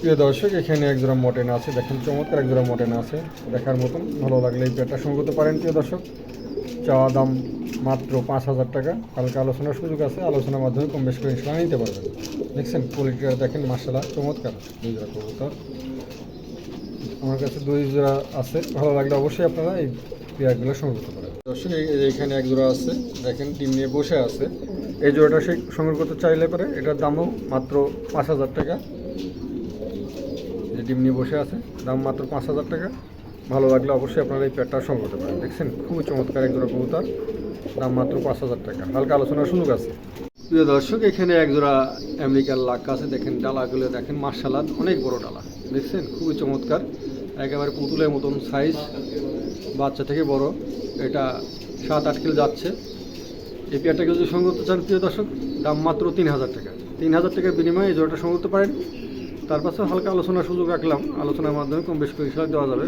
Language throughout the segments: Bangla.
প্রিয় দর্শক, এখানে এক জোড়া মটন আছে। দেখেন, চমৎকার এক জোড়া মটন আছে। দেখার মতন, ভালো লাগলে এই পেয়ারটা সঙ্গে করতে পারেন, প্রিয় দর্শক। চাওয়া দাম মাত্র পাঁচ হাজার টাকা। হালকা আলোচনার সুযোগ আছে, আলোচনার মাধ্যমে কম বেশ করে ইনশাল্লাহ নিতে পারবেন। দেখছেন কোয়ালিটিটা দেখেন মার্শাল্লাহ চমৎকার। দুই জোড়া কবুতর। আমার কাছে দুই জোড়া আছে। ভালো লাগলে অবশ্যই আপনারা এই পেয়ারগুলো সংগ্রহ করতে পারেন। দর্শক, এই- এই- এইখানে এক জোড়া আছে, দেখেন, টিম নিয়ে বসে আছে। এই জোড়াটা সে সংগ্রহ করতে চাইলে পারে এটার দামও মাত্র পাঁচ হাজার টাকা। ডিম নিয়ে বসে আছে। দাম মাত্র পাঁচ হাজার টাকা। ভালো লাগলে অবশ্যই আপনারা এই পেয়ারটা সংগ্রহ করতে পারেন। দেখছেন, খুবই চমৎকার এক জোড়া কবুতর। দাম মাত্র পাঁচ হাজার টাকা। হালকা আলোচনার সুযোগ আছে। প্রিয় দর্শক, এখানে এক জোড়া আমেরিকার লাক আছে। দেখেন, ডালাগুলো দেখেন মার্শালাদ অনেক বড় ডালা। দেখছেন, খুবই চমৎকার। একেবারে পুতুলের মতন সাইজ বাচ্চা থেকে বড়। এটা সাত আট কিলো যাচ্ছে। এই পেয়ারটাকে যদি সংগ্রহ করতে চান, প্রিয় দর্শক, দাম মাত্র তিন হাজার টাকা। তিন হাজার টাকার বিনিময়ে এই জোড়াটা সংগ্রহ করতে পারেন। তার পাশে হালকা আলোচনার সুযোগ রাখলাম। আলোচনার মাধ্যমে কম বেশি ইনশাল্লাহ দেওয়া যাবে।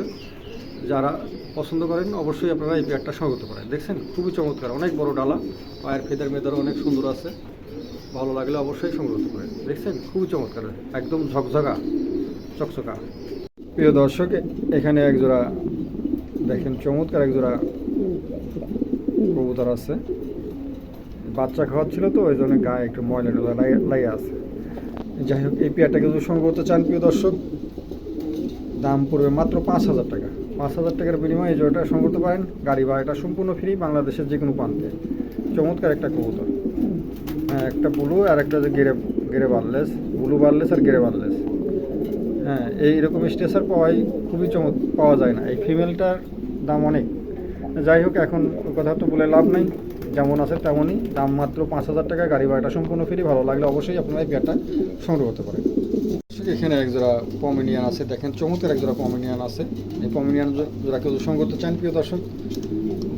যারা পছন্দ করেন, অবশ্যই আপনারা এই পেয়ারটা সংগ্রহ করতে পারেন। দেখছেন, খুবই চমৎকার, অনেক বড় ডালা। পায়ের ফেদার মেদারও অনেক সুন্দর আছে। ভালো লাগলে অবশ্যই সংগ্রহ করতে পারেন। দেখছেন, খুবই চমৎকার, একদম ঝকঝকা, চকচকা। প্রিয় দর্শক, এখানে এক জোড়া দেখেন চমৎকার এক জোড়া কবুতর আছে। বাচ্চা খাওয়াচ্ছিল তো, ওই জন্য গায়ে একটু ময়লা টয়লা লাগে আছে। যাই হোক এই পেয়ারটাকে যদি সংগ্রহ করতে চান, প্রিয় দর্শক, দাম পড়বে মাত্র পাঁচ হাজার টাকা। পাঁচ হাজার টাকার বিনিময়ে এই জোড়াটা সংগ্রহ করতে পারেন। গাড়ি ভাড়াটা সম্পূর্ণ ফ্রি বাংলাদেশের যে কোনো প্রান্তে। চমৎকার একটা কবুতর। হ্যাঁ একটা ব্লু আর একটা যে গেরে গেরে বারলেস ব্লু বারলেস আর গেরে বারলেস হ্যাঁ এইরকম স্টেসার পাওয়াই খুবই চমৎ, পাওয়া যায় না। এই ফিমেলটার দাম অনেক। যাই হোক, এখন কথা তো বলে লাভ নাই। যেমন আছে তেমনই, দাম মাত্র পাঁচ হাজার টাকা গাড়ি ভাড়াটা সম্পূর্ণ ফ্রি ভালো লাগলে অবশ্যই আপনারা এই পেয়ারটা সংগ্রহ করতে পারেন। এখানে এক জোড়া পমিনিয়ান আছে, দেখেন চমৎকার এক জোড়া পমিনিয়ান আছে। এই পমিনিয়ান জোড়া কেউ সংগ্রহ করতে চান, প্রিয় দর্শক,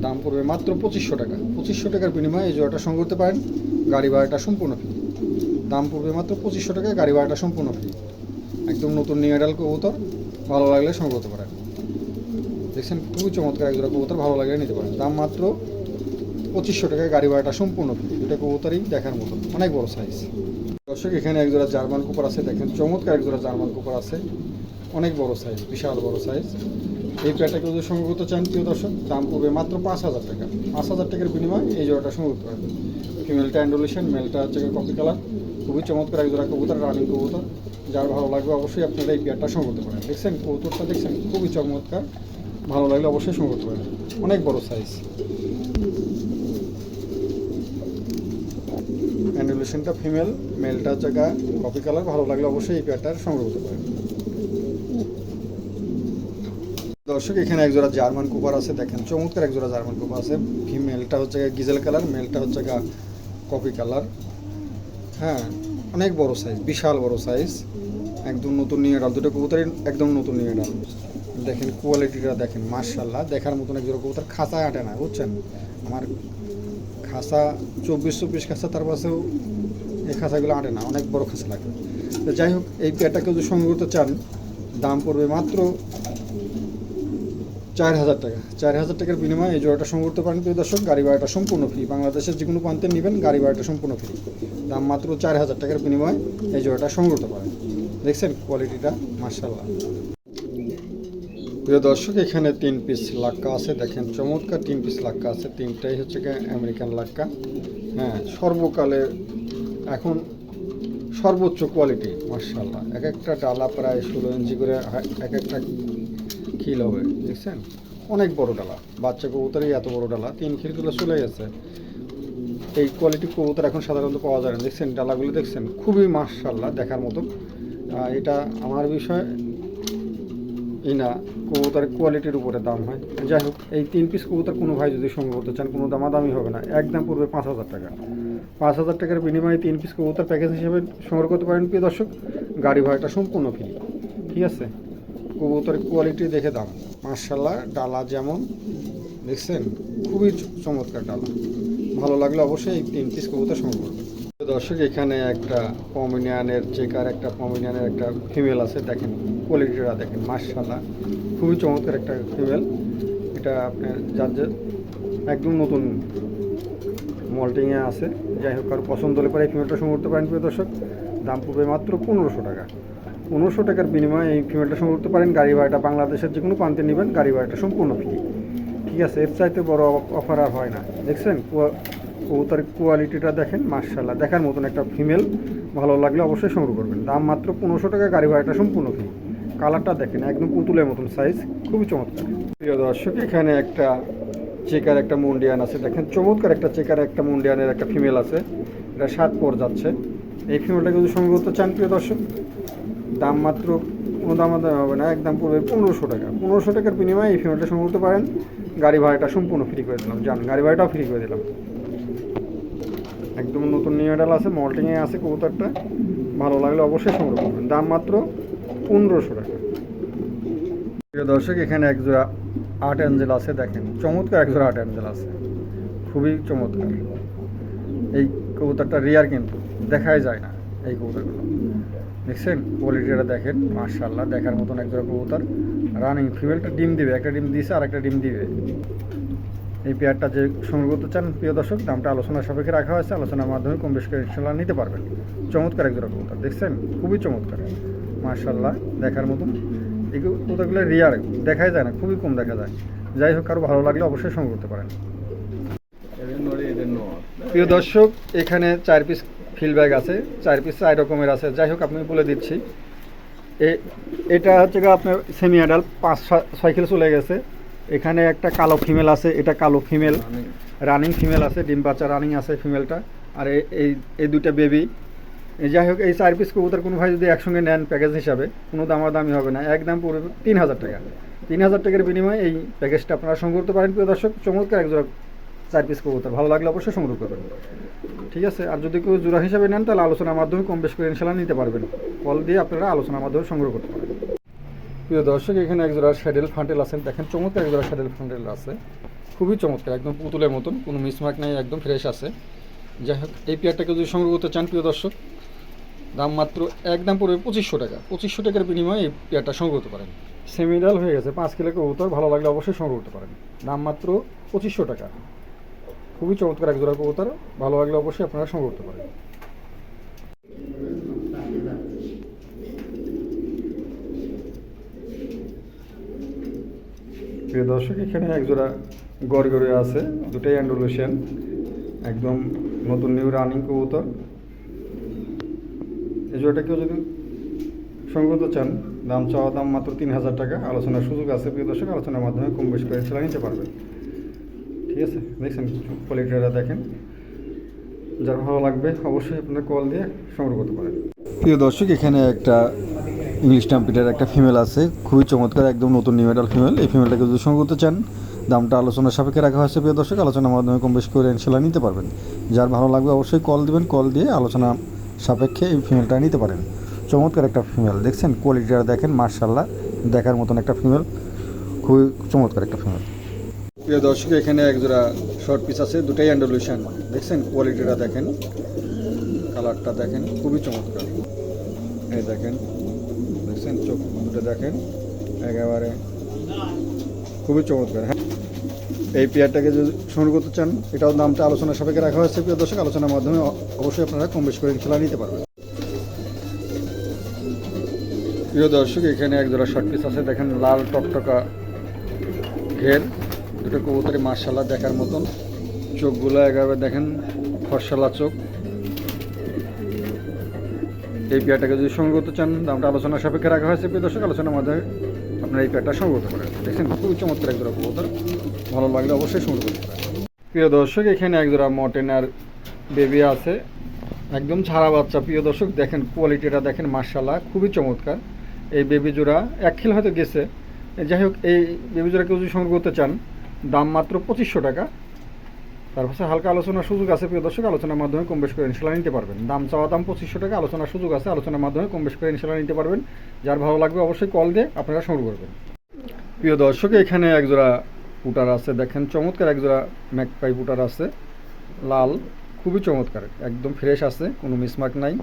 দাম পড়বে মাত্র পঁচিশশো টাকা। পঁচিশশো টাকার বিনিময়ে এই জোড়াটা সংগ্রহ করতে পারেন, গাড়ি ভাড়াটা সম্পূর্ণ ফ্রি দাম পড়বে মাত্র পঁচিশশো টাকা গাড়ি ভাড়াটা সম্পূর্ণ ফ্রি একদম নতুন নিউ এডাল কবুতর, ভালো লাগলে সংগ্রহ করতে পারেন। দেখছেন, খুবই চমৎকার এক জোড়া কবুতর, ভালো লাগলে নিতে পারেন। দাম মাত্র পঁচিশশো টাকায় গাড়ি ভাড়াটা সম্পূর্ণ ফ্রি এটা কবুতরই দেখার মতো, অনেক বড় সাইজ দর্শক, এখানে এক জোড়া জার্মান কুপার আছে, দেখেন চমৎকার এক জোড়া জার্মান কুপার আছে। অনেক বড় সাইজ বিশাল বড় সাইজ এই প্যাটাকে যদি সংগ্রহ করতে চান, প্রিয় দর্শক, দাম পড়বে মাত্র পাঁচ হাজার টাকা। পাঁচ হাজার টাকার বিনিময়ে এই জোড়াটা সংগ্রহ করতে ফিমেলটা অ্যান্ডোলেশন মেলটা হচ্ছে কপি কালার খুবই চমৎকার এক জোড়া কবুতর রানিং কবুতর। যার ভালো লাগবে অবশ্যই আপনারা এই পেয়ারটা সংগ্রহ করতে পারেন। দেখছেন, কবুতরটা দেখছেন, খুবই চমৎকার। ভালো লাগলে অবশ্যই সংগ্রহ করতে পারেন। অনেক বড় সাইজ অ্যান্ডুলেশনটা ফিমেল মেলটা হচ্ছে গা কপি কালার ভালো লাগলে অবশ্যই এই পেয়ারটার সংগ্রহ করতে পারেন। দর্শক, এখানে এক জোড়া জার্মান কুপার আছে, দেখেন, চমৎকার এক জোড়া জার্মান কুপার আছে। ফিমেলটা হচ্ছে গিজেল কালার মেলটা হচ্ছে গা কপি কালার হ্যাঁ অনেক বড় সাইজ বিশাল বড় সাইজ একদম নতুন নিয়ে ডাল, দুটো কবুতরই একদম নতুন নিয়ে ডাল। দেখেন কোয়ালিটিটা দেখেন মার্শাল্লাহ দেখার মতন এক জোড়া কবুতর খাঁচায় আটে না, বুঝছেন? আমার খাসা চব্বিশ চব্বিশ খাসা তার পাশেও এই খাসাগুলো আটে না, অনেক বড় খাঁচা লাগে। তো যাই হোক, এই পেয়ারটাকে যদি সংগ্রহ করতে চান, দাম পড়বে মাত্র চার হাজার টাকা। চার হাজার টাকার বিনিময়ে এই জোড়াটা সংগ্রহ করতে পারেন, প্রিয় দর্শক, গাড়ি ভাড়াটা সম্পূর্ণ ফ্রি বাংলাদেশের যে কোনো প্রান্তে নেবেন, গাড়ি ভাড়াটা সম্পূর্ণ ফ্রি দাম মাত্র চার হাজার টাকার বিনিময়ে এই জোড়াটা সংগ্রহ করতে পারেন। দেখছেন কোয়ালিটিটা মার্শাল্লাহ প্রিয় দর্শক, এখানে তিন পিস লাক্কা আছে। দেখেন, চমৎকার তিন পিস লাক্কা আছে। তিনটাই হচ্ছে আমেরিকান লাক্কা। হ্যাঁ সর্বকালে এখন সর্বোচ্চ কোয়ালিটি মার্শাল্লাহ এক একটা ডালা প্রায় ষোলো ইঞ্চি করে এক একটা খিল হবে, দেখছেন? অনেক বড় ডালা। বাচ্চা কবুতরই এত বড় ডালা, তিন খিলগুলো চলে গেছে এই কোয়ালিটি কবুতর এখন সাধারণত পাওয়া যায় না। দেখছেন, ডালাগুলো দেখছেন? খুবই মার্শাল্লাহ দেখার মতো। এটা আমার বিষয় এই না কবুতরের কোয়ালিটির উপরে দাম হয়। যাই হোক এই তিন পিস কবুতর কোনো ভাই যদি সংগ্রহ করতে চান, কোনো দামাদামি হবে না। একদম পড়বে পাঁচ হাজার টাকা। পাঁচ হাজার টাকার বিনিময়ে তিন পিস কবুতর প্যাকেজ হিসেবে সংগ্রহ করতে পারেন, প্রিয় দর্শক। গাড়ি ভাড়াটা সম্পূর্ণ ফ্রি ঠিক আছে? কবুতরের কোয়ালিটি দেখে দাম। মার্শাল্লাহ ডালা যেমন, দেখছেন? খুবই চমৎকার ডালা। ভালো লাগলে অবশ্যই এই তিন পিস কবুতর সংগ্রহ করবেন। দর্শক, এখানে একটা পমিনিয়ানের চেকার, একটা পমিনিয়ানের একটা ফিমেল আছে, দেখেন কোয়ালিটিটা দেখেন মার্শাল্লাহ খুবই চমৎকার একটা ফিমেল এটা আপনার যার যে একদম নতুন মল্টিংয়ে আছে, যাই হোক, কারও পছন্দ হলে পরে এই ফিমেলটা সংগ্রহ করতে পারেন, প্রিয় দর্শক। দাম পড়বে মাত্র পনেরোশো টাকা। পনেরোশো টাকার বিনিময়ে এই ফিমেলটা সংগ্রহ করতে পারেন, গাড়ি ভাড়াটা বাংলাদেশের যে কোনো প্রান্তে নেবেন, গাড়ি ভাড়াটা সম্পূর্ণ ফ্রি ঠিক আছে, এর চাইতে বড় অফার আর হয় না। দেখছেন? কবুতর কোয়ালিটিটা দেখেন মার্শাল্লাহ দেখার মতন একটা ফিমেল ভালো লাগলে অবশ্যই সংগ্রহ করবেন। দাম মাত্র পনেরোশো টাকা, গাড়ি ভাড়াটা সম্পূর্ণ ফ্রি কালারটা দেখেন, একদম পুতুলের মতন সাইজ খুবই চমৎকার। প্রিয় দর্শক, এখানে একটা চেকার একটা মুন্ডিয়ান আছে। দেখেন, চমৎকার একটা চেকার একটা মুন্ডিয়ানের একটা ফিমেল আছে। এটা সাত পর যাচ্ছে। এই ফিমেলটা যদি সংগ্রহ করতে চান, প্রিয় দর্শক, দাম মাত্র কোনো দাম দাম হবে না, একদম পড়বে পনেরোশো টাকা। পনেরোশো টাকার বিনিময়ে এই ফিমেলটা সংগ্রহ করতে পারেন। গাড়ি ভাড়াটা সম্পূর্ণ ফ্রি করে দিলাম। জান, গাড়ি ভাড়াটাও ফ্রি করে দিলাম। একদম নতুন নিউ মডেল আছে মল্টিংয়ে আছে কবুতরটা। ভালো লাগলে অবশ্যই সংগ্রহ করবেন। দাম মাত্র পনেরোশো টাকা। প্রিয় দর্শক, এখানে এক জোড়া আর্ট অ্যাঞ্জেল আছে, দেখেন। চমৎকার এক জোড়া আর্ট অ্যাঞ্জেল আছে। খুবই চমৎকার। এই কবুতরটা রিয়ার কিন্তু, দেখাই যায় না এই কবুতরগুলো। দেখছেন? কোয়ালিটিটা দেখেন মার্শাল্লাহ দেখার মতন এক জোড়া কবুতর রানিং ফিমেলটা ডিম দিবে, একটা ডিম দিয়েছে আর একটা ডিম দিবে। এই পেয়ারটা যে সংগ্রহ করতে চান, প্রিয় দর্শক, দামটা আলোচনার সাপেক্ষে রাখা হয়েছে। আলোচনার মাধ্যমে কম বেশ ইনশাল্লাহ নিতে পারবেন। চমৎকার এক জোড়া কবুতর দেখছেন? খুবই চমৎকার। মার্শাল্লাহ দেখার মতন। এই কবুতরগুলো রিয়ার দেখাই যায় না, খুবই কম দেখা যায়। যাই হোক, কারও ভালো লাগলে অবশ্যই সংগ্রহ করতে পারেন। প্রিয় দর্শক, এখানে চার পিস ফিল ব্যাগ আছে, চার পিস চার রকমের আছে। যাই হোক আপনি বলে দিচ্ছি। এটা হচ্ছে আপনার সেমি অ্যাডাল পাঁচ, ছয় কিলো চলে গেছে। এখানে একটা কালো ফিমেল আছে, এটা কালো ফিমেল রানিং ফিমেল আছে, ডিম বাচ্চা রানিং আছে ফিমেলটা আর এই এই দুইটা বেবি যাই হোক, এই চার পিস কবুতর কোনো ভাই যদি একসঙ্গে নেন প্যাকেজ হিসাবে, কোনো দামাদামি হবে না। একদম পড়বে তিন হাজার টাকা। তিন হাজার টাকার বিনিময়ে এই প্যাকেজটা আপনারা সংগ্রহ করতে পারেন। প্রিয় দর্শক, চমৎকার এক জোড়া চার পিস কবুতর। ভালো লাগলে অবশ্যই সংগ্রহ করবেন। ঠিক আছে, আর যদি কেউ জোড়া হিসাবে নেন, তাহলে আলোচনার মাধ্যমে কম বেশ করে ইনশাল্লাহ নিতে পারবেন। কল দিয়ে আপনারা আলোচনার মাধ্যমে সংগ্রহ করতে পারেন প্রিয় দর্শক, এখানে এক জোড়া শ্যাডেল ফান্টেল আছেন। দেখেন, চমৎকার এক জোড়া শ্যাডেল ফান্টেল আছে। খুবই চমৎকার, একদম পুতুলের মতন, কোনো মিসমার্ক নাই, একদম ফ্রেশ আছে। যাই হোক, এই পেয়ারটাকে যদি সংগ্রহ করতে চান, প্রিয় দর্শক, দাম মাত্র একদম পড়বে পঁচিশশো টাকা। পঁচিশশো টাকার বিনিময়ে এই পেয়ারটা সংগ্রহ করতে পারেন। সেমিডাল হয়ে গেছে, পাঁচ কিলো কবুতর, ভালো লাগলে অবশ্যই সংগ্রহ করতে পারেন। দাম মাত্র পঁচিশশো টাকা। খুবই চমৎকার এক জোড়া কবুতর, ভালো লাগলে অবশ্যই আপনারা সংগ্রহ করতে পারেন। প্রিয় দর্শক, এখানে এক জোড়া গড়গড়ে আছে, দুটাই অ্যান্ডোলেশন একদম নতুন নিউ রানিং কবুতর। এই জোড়াটা কেউ যদি সংগত চান, দাম চাওয়া দাম মাত্র তিন হাজার টাকা। আলোচনার সুযোগ আছে প্রিয় দর্শক, আলোচনার মাধ্যমে কম বেশি করে ছেলে নিতে পারবেন। ঠিক আছে, দেখছেন কোয়ালিটিটা দেখেন। যার ভালো লাগবে, অবশ্যই আপনার কল দিয়ে সংগ্রহ করতে পারেন। প্রিয় দর্শক, এখানে একটা ইংলিশ টাম্পিটার একটা ফিমেল আছে। খুবই চমৎকার, একদম নতুন নিউ মেডাল ফিমেল এই ফিমেলটাকে যদি সংগ্রহ করতে চান, দামটা আলোচনার সাপেক্ষে রাখা হয়েছে, প্রিয় দর্শক। আলোচনার মাধ্যমে কম বেশি করে ইনশাল্লাহ নিতে পারবেন। যার ভালো লাগবে অবশ্যই কল দিবেন কল দিয়ে আলোচনা সাপেক্ষে এই ফিমেলটা নিতে পারেন। চমৎকার একটা ফিমেল দেখছেন? কোয়ালিটিটা দেখেন মার্শাল্লাহ দেখার মতন একটা ফিমেল খুবই চমৎকার একটা ফিমেল প্রিয় দর্শক, এখানে এক জোড়া শর্ট পিস আছে, দুটাই অ্যান্ডোলিউশন দেখছেন? কোয়ালিটিটা দেখেন কালারটা দেখেন, খুবই চমৎকার। এই দেখেন দেখছেন চোখ। দুটো দেখেন, একেবারে খুবই চমৎকার। হ্যাঁ এই পেয়ারটাকে যদি সংগ্রহ করতে চান, এটাও দামটা আলোচনার সাপেক্ষে রাখা হয়েছে, প্রিয় দর্শক। আলোচনার মাধ্যমে অবশ্যই আপনারা কম বেশি করে ইনশাল্লাহ নিতে পারবেন। প্রিয় দর্শক, এখানে এক জোড়া শর্ট পিস আছে। দেখেন, লাল টকটকা ঘের, দুটো কবুতরে মার্শাল্লাহ দেখার মতন। চোখগুলো একেবারে দেখেন ফর্সালা চোখ এই পেয়ারটাকে যদি সংগ্রহ করতে চান, দামটা আলোচনার সাপেক্ষে রাখা হয়েছে। প্রিয় দর্শক, আলোচনার মাধ্যমে আপনারা এই পেয়ারটা সংগ্রহ করতে পারেন দেখছেন, খুবই চমৎকার এক জোড়া কবুতর। ভালো লাগলে অবশ্যই সংগ্রহ করতে পারেন প্রিয় দর্শক, এখানে এক জোড়া মটন আর বেবি আছে। একদম ছাড়া বাচ্চা। প্রিয় দর্শক, দেখেন, কোয়ালিটিটা দেখেন মার্শাল্লাহ খুবই চমৎকার। এই বেবি জোড়া এক খিল হয়তো গেছে। যাই হোক, এই বেবি জোড়া কেউ যদি সংগ্রহ করতে চান, দাম মাত্র পঁচিশশো টাকা। তার পাশে হালকা আলোচনার সুযোগ আছে, প্রিয় দর্শক। আলোচনার মাধ্যমে কম বেশ করে ইনশাল্লাহ নিতে পারবেন। দাম চাওয়া দাম পঁচিশশো টাকা, আলোচনার সুযোগ আছে, আলোচনার মাধ্যমে কম বেশ করে ইনশাল্লাহ নিতে পারবেন। যার ভালো লাগবে অবশ্যই কল দিয়ে আপনারা সংগ্রহ করবেন। প্রিয় দর্শক, এখানে একজোড়া পুটার আছে, দেখেন চমৎকার একজোড়া ম্যাকপাই পুটার আছে। লাল, খুবই চমৎকার, একদম ফ্রেশ আছে, কোনো মিসমার্ক নাই।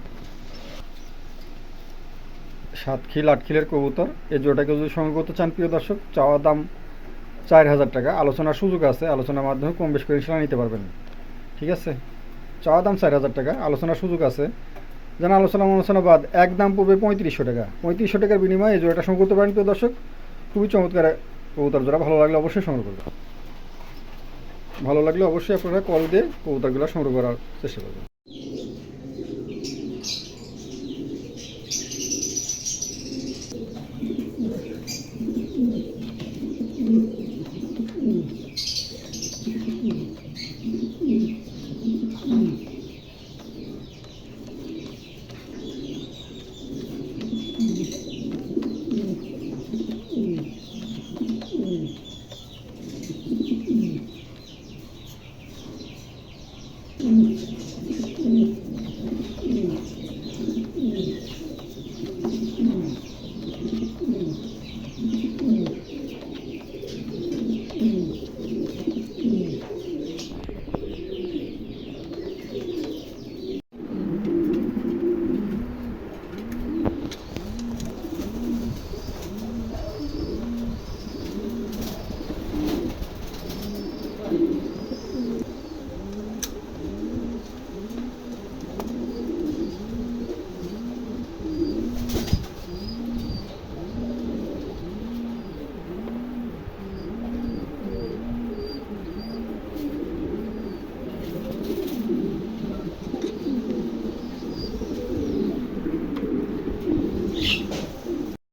সাত খিল আট খিলের কবুতর, এই জোড়াটাকে যদি সংগ্রহ করতে চান, প্রিয় দর্শক, চাওয়া দাম চার হাজার টাকা। আলোচনার সুযোগ আছে, আলোচনার মাধ্যমে কম বেশ করে ইনশাল্লাহ নিতে পারবেন। ঠিক আছে? চাওয়া দাম চার হাজার টাকা, আলোচনার সুযোগ আছে। যেন আলোচনা আলোচনা বাদ, এক দাম পড়বে পঁয়ত্রিশশো টাকা। পঁয়ত্রিশশো টাকার বিনিময়ে এই জোড়াটা সংগ্রহ করতে পারেন প্রিয় দর্শক। খুবই চমৎকার কবুতর জোড়া, ভালো লাগলে অবশ্যই সংগ্রহ করবেন। ভালো লাগলে অবশ্যই আপনারা কল দিয়ে কবুতরগুলো সংগ্রহ করার চেষ্টা করবেন।